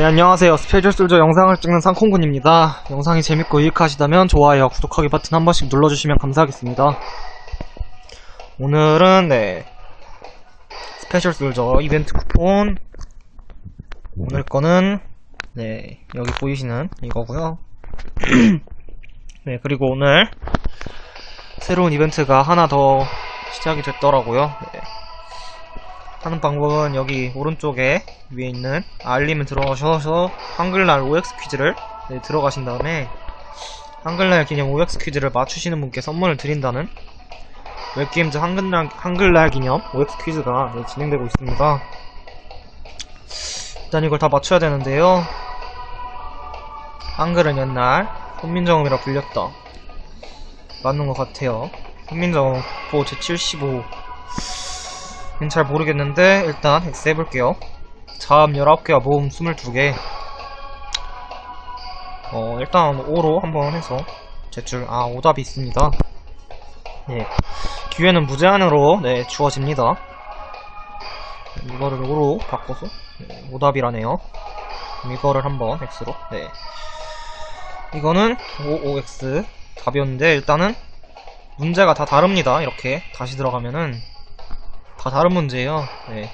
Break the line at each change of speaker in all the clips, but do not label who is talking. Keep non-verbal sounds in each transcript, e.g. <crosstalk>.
네, 안녕하세요. 스페셜 솔저 영상을 찍는 상콩군입니다. 영상이 재밌고 유익하시다면 좋아요, 구독하기 버튼 한 번씩 눌러주시면 감사하겠습니다. 오늘은, 네, 스페셜 솔저 이벤트 쿠폰. 오늘 거는, 네, 여기 보이시는 이거고요 <clears throat> 네, 그리고 오늘 새로운 이벤트가 하나 더 시작이 됐더라고요. 네. 하는 방법은 여기 오른쪽에 위에 있는 알림을 들어가셔서 한글날 OX 퀴즈를 네, 들어가신 다음에 한글날 기념 OX 퀴즈를 맞추시는 분께 선물을 드린다는 웹게임즈 한글날, 한글날 기념 OX 퀴즈가 네, 진행되고 있습니다. 일단 이걸 다 맞춰야 되는데요. 한글은 옛날 훈민정음이라 불렸다. 맞는 것 같아요. 훈민정음 국보 제75 잘 모르겠는데 일단 X 해볼게요. 자음 19개와 모음 22개. 어 일단 5로 한번 해서 제출. 아 오답이 있습니다. 예. 기회는 무제한으로 네 주어집니다. 이거를 5로 바꿔서 네, 오답이라네요. 이거를 한번 X로 네. 이거는 55X 답이었는데 일단은 문제가 다 다릅니다. 이렇게 다시 들어가면은 다 다른 문제예요. 네.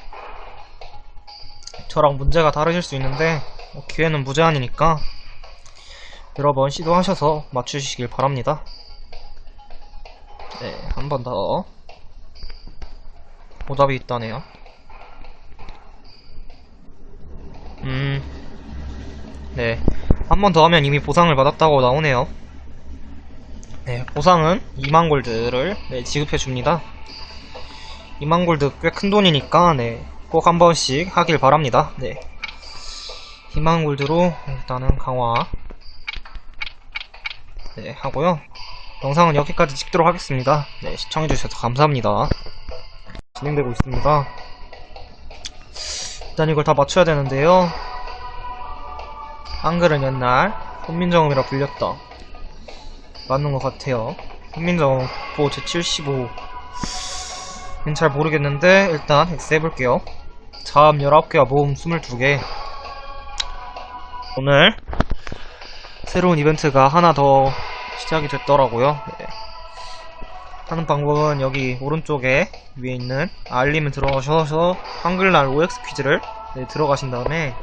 저랑 문제가 다르실 수 있는데 뭐 기회는 무제한이니까 여러 번 시도하셔서 맞추시길 바랍니다. 네, 한 번 더. 오답이 있다네요. 음, 네. 한 번 더 하면 이미 보상을 받았다고 나오네요. 네, 보상은 2만 골드를 네, 지급해 줍니다. 2만 골드 꽤 큰 돈이니까 네, 꼭 한 번씩 하길 바랍니다. 네. 2만 골드로 일단은 강화 네, 하고요. 영상은 여기까지 찍도록 하겠습니다. 네, 시청해주셔서 감사합니다. 진행되고 있습니다. 일단 이걸 다 맞춰야 되는데요. 한글은 옛날 훈민정음이라 불렸다. 맞는 것 같아요. 훈민정음 국보 제75 잘 모르겠는데 일단 X 해볼게요. 자음 19개와 모음 22개. 오늘 새로운 이벤트가 하나 더 시작이 됐더라고요. 네. 하는 방법은 여기 오른쪽에 위에 있는 알림을 들어가셔서 한글날 OX 퀴즈를 네, 들어가신 다음에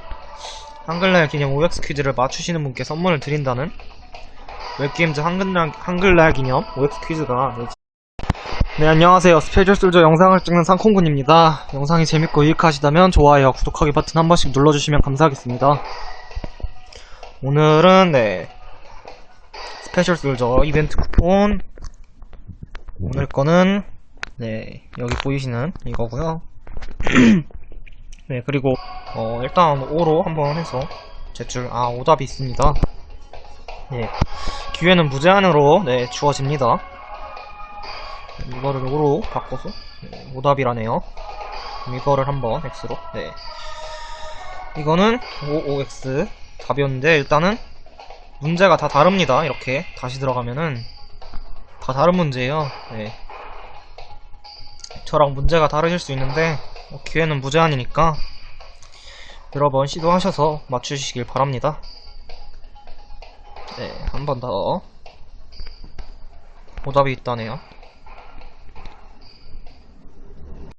한글날 기념 OX 퀴즈를 맞추시는 분께 선물을 드린다는 웹게임즈 한글날, 한글날 기념 OX 퀴즈가 네, 네 안녕하세요. 스페셜 솔저 영상을 찍는 상콩군입니다. 영상이 재밌고 유익하시다면 좋아요 구독하기 버튼 한 번씩 눌러주시면 감사하겠습니다. 오늘은 네 스페셜 솔저 이벤트 쿠폰. 오늘 거는 네 여기 보이시는 이거고요. <clears throat> 네 그리고 어 일단 5로 한번 해서 제출 아 오답이 있습니다. 네 기회는 무제한으로 네 주어집니다 이거를 5로 바꿔서 네, 오답이라네요. 이거를 한번 X로 네 이거는 55X 답이었는데 일단은 문제가 다 다릅니다. 이렇게 다시 들어가면은 다 다른 문제예요. 네 저랑 문제가 다르실 수 있는데 뭐 기회는 무제한이니까 여러 번 시도하셔서 맞추시길 바랍니다. 네, 한 번 더. 오답이 있다네요.